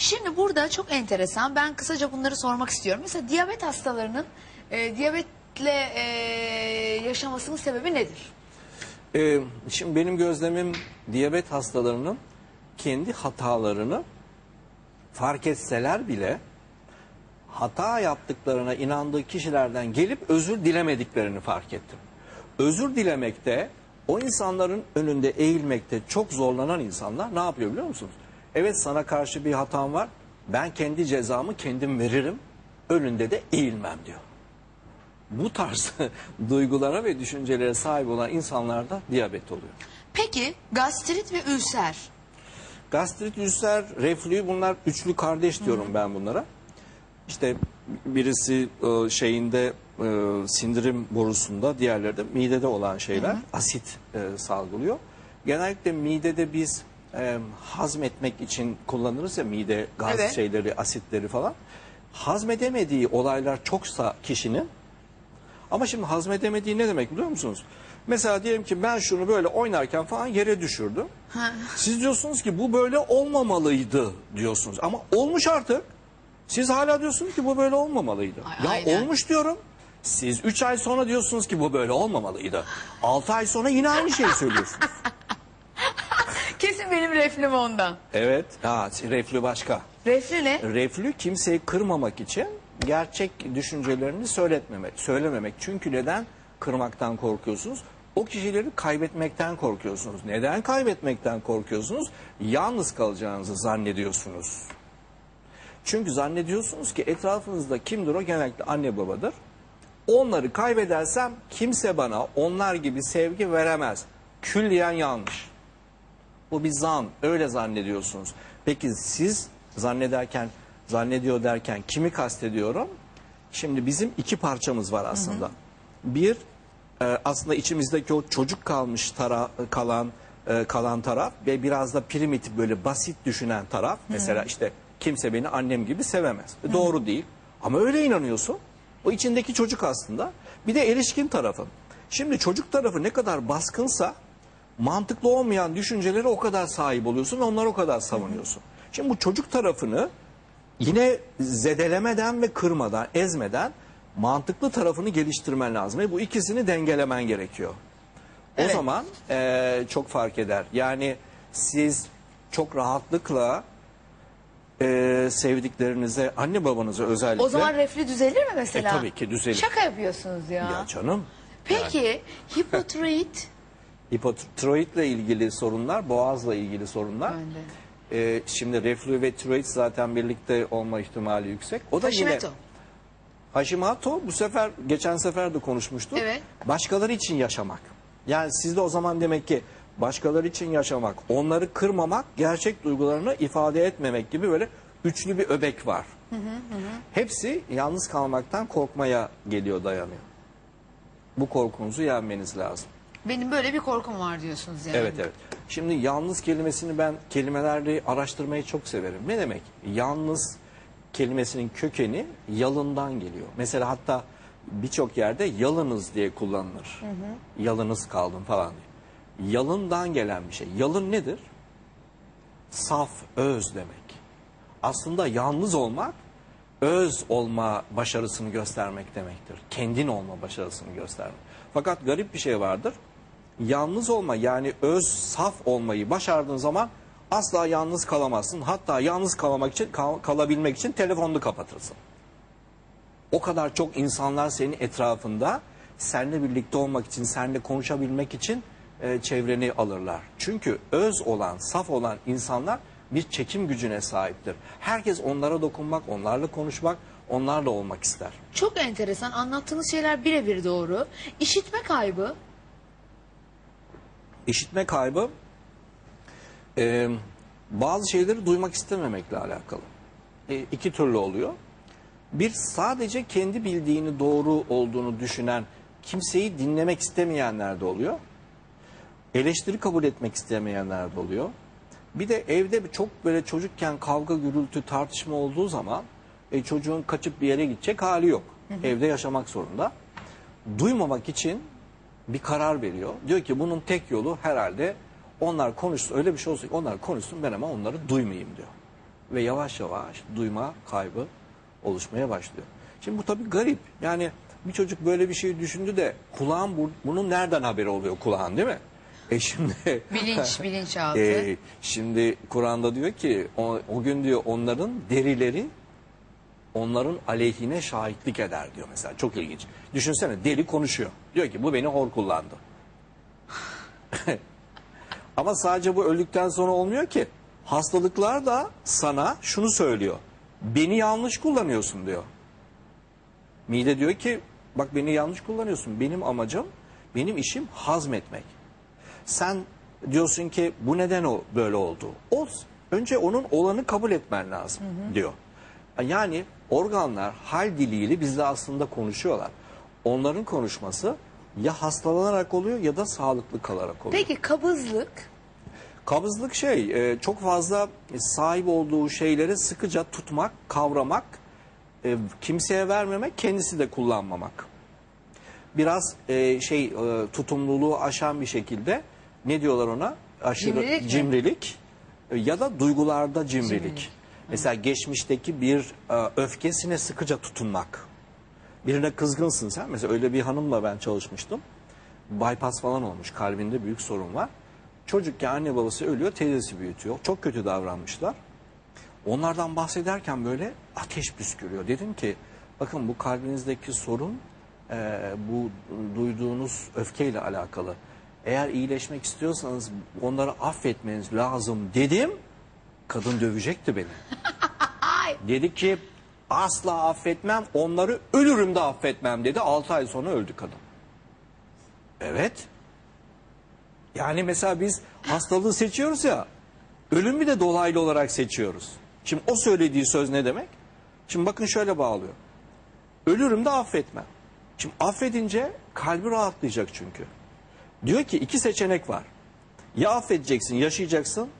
Şimdi burada çok enteresan. Ben kısaca bunları sormak istiyorum. Mesela diyabet hastalarının e, diyabetle e, yaşamasının sebebi nedir? Ee, şimdi benim gözlemim diyabet hastalarının kendi hatalarını fark etseler bile hata yaptıklarına inandığı kişilerden gelip özür dilemediklerini fark ettim. Özür dilemekte o insanların önünde eğilmekte çok zorlanan insanlar ne yapıyor biliyor musunuz? Evet sana karşı bir hatam var. Ben kendi cezamı kendim veririm. Önünde de eğilmem diyor. Bu tarz duygulara ve düşüncelere sahip olan insanlarda diyabet oluyor. Peki gastrit ve ülser. Gastrit, ülser, reflü bunlar üçlü kardeş diyorum ben bunlara. İşte birisi e, şeyinde e, sindirim borusunda, diğerleri de midede olan şeyler asit e, salgılıyor. Genellikle midede biz e, hazmetmek için kullanırız ya mide gaz Evet. şeyleri, asitleri falan. Hazmedemediği olaylar çoksa kişinin ama şimdi hazmedemediği ne demek biliyor musunuz? Mesela diyelim ki ben şunu böyle oynarken falan yere düşürdüm. Siz diyorsunuz ki bu böyle olmamalıydı diyorsunuz. Ama olmuş artık. Siz hala diyorsunuz ki bu böyle olmamalıydı. Ay, ya aynen. olmuş diyorum. Siz 3 ay sonra diyorsunuz ki bu böyle olmamalıydı. 6 ay sonra yine aynı şeyi söylüyorsunuz. Kesin benim reflüm ondan. evet. Ha, reflü başka. Reflü ne? Reflü kimseyi kırmamak için gerçek düşüncelerini söyletmemek, söylememek. Çünkü neden kırmaktan korkuyorsunuz? O kişileri kaybetmekten korkuyorsunuz. Neden kaybetmekten korkuyorsunuz? Yalnız kalacağınızı zannediyorsunuz. Çünkü zannediyorsunuz ki etrafınızda kimdir o? Genellikle anne babadır. Onları kaybedersem kimse bana onlar gibi sevgi veremez. Külliyen yanlış. Bu bir zan. Öyle zannediyorsunuz. Peki siz zannederken, zannediyor derken kimi kastediyorum? Şimdi bizim iki parçamız var aslında. Bir e, aslında içimizdeki o çocuk kalmış tara, kalan e, kalan taraf ve biraz da primitif böyle basit düşünen taraf. Mesela işte kimse beni annem gibi sevemez. E, Doğru değil. Ama öyle inanıyorsun. O içindeki çocuk aslında. Bir de erişkin tarafı. Şimdi çocuk tarafı ne kadar baskınsa mantıklı olmayan düşüncelere o kadar sahip oluyorsun ve onları o kadar savunuyorsun. Şimdi bu çocuk tarafını yine zedelemeden ve kırmadan, ezmeden mantıklı tarafını geliştirmen lazım. Ve bu ikisini dengelemen gerekiyor. O Evet. zaman eee, çok fark eder. Yani siz çok rahatlıkla eee, sevdiklerinize, anne babanıza özellikle... O zaman reflü düzelir mi mesela? E, tabii ki düzelir. Şaka yapıyorsunuz ya. Ya canım. Peki hipotiroid Hipotiroidle ilgili sorunlar, boğazla ilgili sorunlar. Ben de. Ee, şimdi reflü ve tiroid zaten birlikte olma ihtimali yüksek. O da Hashimoto. yine Hashimoto bu sefer geçen sefer de konuşmuştuk. Evet. Başkaları için yaşamak. Yani sizde o zaman demek ki başkaları için yaşamak, onları kırmamak, gerçek duygularını ifade etmemek gibi böyle üçlü bir öbek var. Hepsi yalnız kalmaktan korkmaya geliyor dayanıyor. Bu korkunuzu yenmeniz lazım. Benim böyle bir korkum var diyorsunuz yani. Evet evet. Şimdi yalnız kelimesini ben kelimelerle araştırmayı çok severim. Ne demek? Yalnız kelimesinin kökeni yalından geliyor. Mesela hatta birçok yerde yalınız diye kullanılır. Yalınız kaldım falan diye. Yalından gelen bir şey. Yalın nedir? Saf, öz demek. Aslında yalnız olmak öz olma başarısını göstermek demektir. Kendin olma başarısını göstermek. Fakat garip bir şey vardır. Yalnız olma yani öz saf olmayı başardığın zaman asla yalnız kalamazsın. Hatta yalnız kalamak için kal- kalabilmek için telefonunu kapatırsın. O kadar çok insanlar senin etrafında seninle birlikte olmak için, seninle konuşabilmek için e, çevreni alırlar. Çünkü öz olan, saf olan insanlar bir çekim gücüne sahiptir. Herkes onlara dokunmak, onlarla konuşmak, onlarla olmak ister. Çok enteresan anlattığınız şeyler birebir doğru. İşitme kaybı İşitme kaybı e, bazı şeyleri duymak istememekle alakalı. E, iki türlü oluyor. Bir sadece kendi bildiğini doğru olduğunu düşünen, kimseyi dinlemek istemeyenler de oluyor. Eleştiri kabul etmek istemeyenler de oluyor. Bir de evde çok böyle çocukken kavga, gürültü, tartışma olduğu zaman e, çocuğun kaçıp bir yere gidecek hali yok. Evde yaşamak zorunda. Duymamak için bir karar veriyor. Diyor ki bunun tek yolu herhalde onlar konuşsun öyle bir şey olsun ki onlar konuşsun ben ama onları duymayayım diyor. ve yavaş yavaş duyma kaybı oluşmaya başlıyor. Şimdi bu tabii garip. Yani bir çocuk böyle bir şey düşündü de kulağın bu- bunun nereden haberi oluyor kulağın değil mi? E şimdi Bilinç, bilinçaltı. e, şimdi Kur'an'da diyor ki o, o gün diyor onların derileri onların aleyhine şahitlik eder diyor mesela. Çok ilginç. Düşünsene deli konuşuyor. Diyor ki bu beni hor kullandı. Ama sadece bu öldükten sonra olmuyor ki. Hastalıklar da sana şunu söylüyor. Beni yanlış kullanıyorsun diyor. Mide diyor ki bak beni yanlış kullanıyorsun. Benim amacım, benim işim hazmetmek. Sen diyorsun ki bu neden o böyle oldu? Olsun. Önce onun olanı kabul etmen lazım diyor. Yani organlar hal diliyle bizle aslında konuşuyorlar. Onların konuşması ya hastalanarak oluyor ya da sağlıklı kalarak oluyor. Peki kabızlık Kabızlık şey e, çok fazla sahip olduğu şeyleri sıkıca tutmak, kavramak, e, kimseye vermemek, kendisi de kullanmamak. Biraz e, şey tutumluluğu aşan bir şekilde ne diyorlar ona? Aşırı Cimrilik cimrilik ya da duygularda cimrilik. Mesela geçmişteki bir e, öfkesine sıkıca tutunmak. Birine kızgınsın sen. Mesela öyle bir hanımla ben çalışmıştım. Bypass falan olmuş. Kalbinde büyük sorun var. Çocukken anne babası ölüyor, teyzesi büyütüyor. Çok kötü davranmışlar. Onlardan bahsederken böyle ateş püskürüyor. Dedim ki bakın bu kalbinizdeki sorun e, bu duyduğunuz öfkeyle alakalı. Eğer iyileşmek istiyorsanız onları affetmeniz lazım dedim. Kadın dövecekti beni. Dedi ki asla affetmem onları ölürüm de affetmem dedi. 6 ay sonra öldü kadın. Evet. Yani mesela biz hastalığı seçiyoruz ya ölümü de dolaylı olarak seçiyoruz. Şimdi o söylediği söz ne demek? Şimdi bakın şöyle bağlıyor. Ölürüm de affetmem. Şimdi affedince kalbi rahatlayacak çünkü. Diyor ki iki seçenek var. Ya affedeceksin, yaşayacaksın.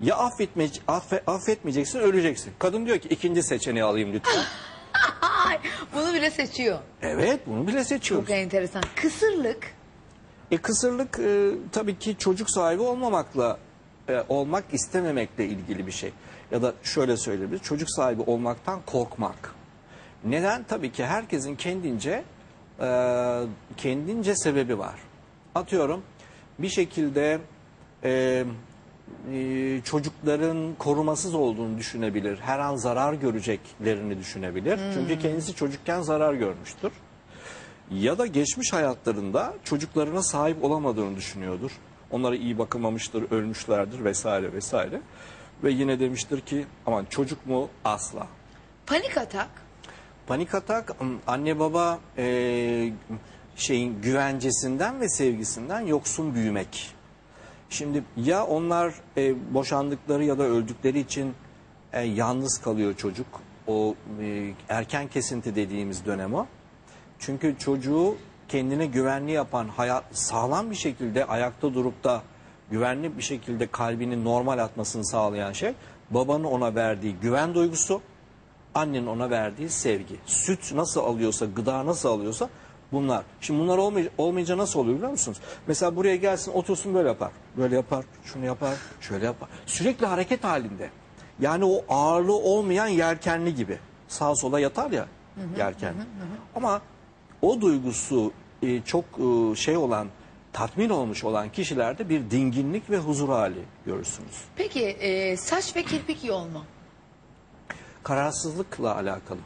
Ya affetme, affe, affetmeyeceksin, öleceksin. Kadın diyor ki ikinci seçeneği alayım lütfen. Bunu bile seçiyor. evet, bunu bile seçiyoruz. Çok enteresan. Kısırlık E kısırlık e, tabii ki çocuk sahibi olmamakla e, olmak istememekle ilgili bir şey. Ya da şöyle söyleyebiliriz. Çocuk sahibi olmaktan korkmak. Neden? Tabii ki herkesin kendince e, kendince sebebi var. Atıyorum bir şekilde e, e, çocukların korumasız olduğunu düşünebilir. Her an zarar göreceklerini düşünebilir. Çünkü kendisi çocukken zarar görmüştür ya da geçmiş hayatlarında çocuklarına sahip olamadığını düşünüyordur. Onlara iyi bakılmamıştır, ölmüşlerdir vesaire vesaire. Ve yine demiştir ki aman çocuk mu asla. panik atak Panik atak anne baba e, şeyin güvencesinden ve sevgisinden yoksun büyümek. Şimdi ya onlar e, boşandıkları ya da öldükleri için e, yalnız kalıyor çocuk. O e, erken kesinti dediğimiz dönem o. Çünkü çocuğu kendine güvenli yapan, hayat, sağlam bir şekilde ayakta durup da güvenli bir şekilde kalbinin normal atmasını sağlayan şey babanın ona verdiği güven duygusu, annenin ona verdiği sevgi. Süt nasıl alıyorsa, gıda nasıl alıyorsa bunlar. Şimdi bunlar olmay olmayınca nasıl oluyor biliyor musunuz? Mesela buraya gelsin otursun böyle yapar. Böyle yapar, şunu yapar, şöyle yapar. Sürekli hareket halinde. Yani o ağırlığı olmayan yelkenli gibi. Sağa sola yatar ya yelken. Ama o duygusu e, çok e, şey olan, tatmin olmuş olan kişilerde bir dinginlik ve huzur hali görürsünüz. Peki e, saç ve kirpik yol mu? Kararsızlıkla alakalı.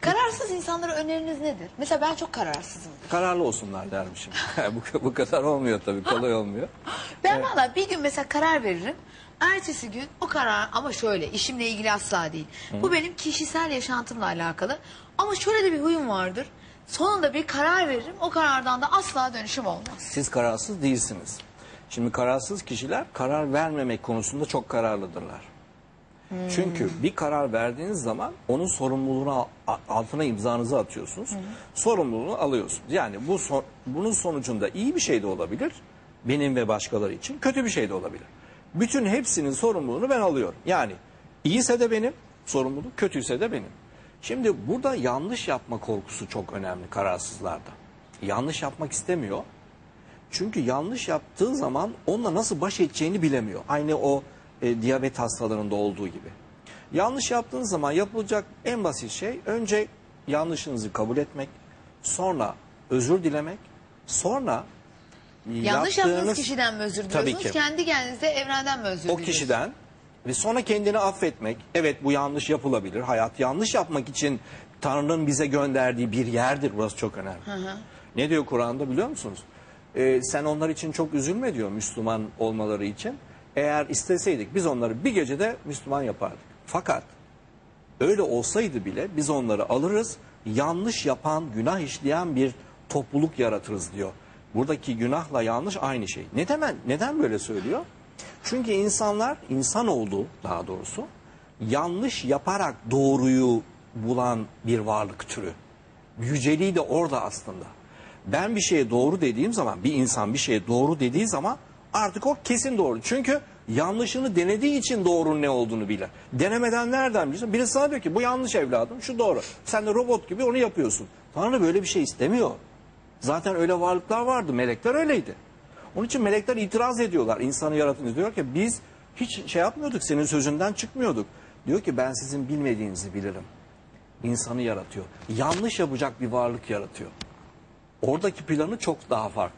Kararsız insanlara öneriniz nedir? Mesela ben çok kararsızım. Kararlı olsunlar dermişim. bu, bu kadar olmuyor tabii, kolay olmuyor. Ben valla bir gün mesela karar veririm. Ertesi gün o karar ama şöyle işimle ilgili asla değil. Bu benim kişisel yaşantımla alakalı. Ama şöyle de bir huyum vardır. Sonunda bir karar veririm. O karardan da asla dönüşüm olmaz. Siz kararsız değilsiniz. Şimdi kararsız kişiler karar vermemek konusunda çok kararlıdırlar. Çünkü bir karar verdiğiniz zaman onun sorumluluğuna altına imzanızı atıyorsunuz. Sorumluluğunu alıyorsunuz. Yani bu son- bunun sonucunda iyi bir şey de olabilir. Benim ve başkaları için kötü bir şey de olabilir. Bütün hepsinin sorumluluğunu ben alıyorum. Yani iyiyse de benim sorumluluk, kötüyse de benim. Şimdi burada yanlış yapma korkusu çok önemli kararsızlarda. Yanlış yapmak istemiyor. Çünkü yanlış yaptığı zaman onunla nasıl baş edeceğini bilemiyor. Aynı o e, diyabet hastalarında olduğu gibi. Yanlış yaptığınız zaman yapılacak en basit şey önce yanlışınızı kabul etmek, sonra özür dilemek, sonra Yanlış yaptığınız kişiden mi özür Tabii diliyorsunuz? ki. Kendi kendinize evrenden mi özür o diliyorsunuz? kişiden ve sonra kendini affetmek. Evet bu yanlış yapılabilir. Hayat yanlış yapmak için Tanrı'nın bize gönderdiği bir yerdir. Burası çok önemli. Ne diyor Kur'an'da biliyor musunuz? Ee, sen onlar için çok üzülme diyor Müslüman olmaları için. Eğer isteseydik biz onları bir gecede Müslüman yapardık. Fakat öyle olsaydı bile biz onları alırız, yanlış yapan, günah işleyen bir topluluk yaratırız diyor. Buradaki günahla yanlış aynı şey. Neden, neden böyle söylüyor? Çünkü insanlar, insan olduğu daha doğrusu, yanlış yaparak doğruyu bulan bir varlık türü. Yüceliği de orada aslında. Ben bir şeye doğru dediğim zaman, bir insan bir şeye doğru dediği zaman artık o kesin doğru. Çünkü yanlışını denediği için doğrunun ne olduğunu bilir. Denemeden nereden bilirsin? Birisi sana diyor ki bu yanlış evladım, şu doğru. Sen de robot gibi onu yapıyorsun. Tanrı böyle bir şey istemiyor. Zaten öyle varlıklar vardı, melekler öyleydi. Onun için melekler itiraz ediyorlar insanı yaratınca. Diyor ki biz hiç şey yapmıyorduk, senin sözünden çıkmıyorduk. Diyor ki ben sizin bilmediğinizi bilirim. İnsanı yaratıyor. Yanlış yapacak bir varlık yaratıyor. Oradaki planı çok daha farklı.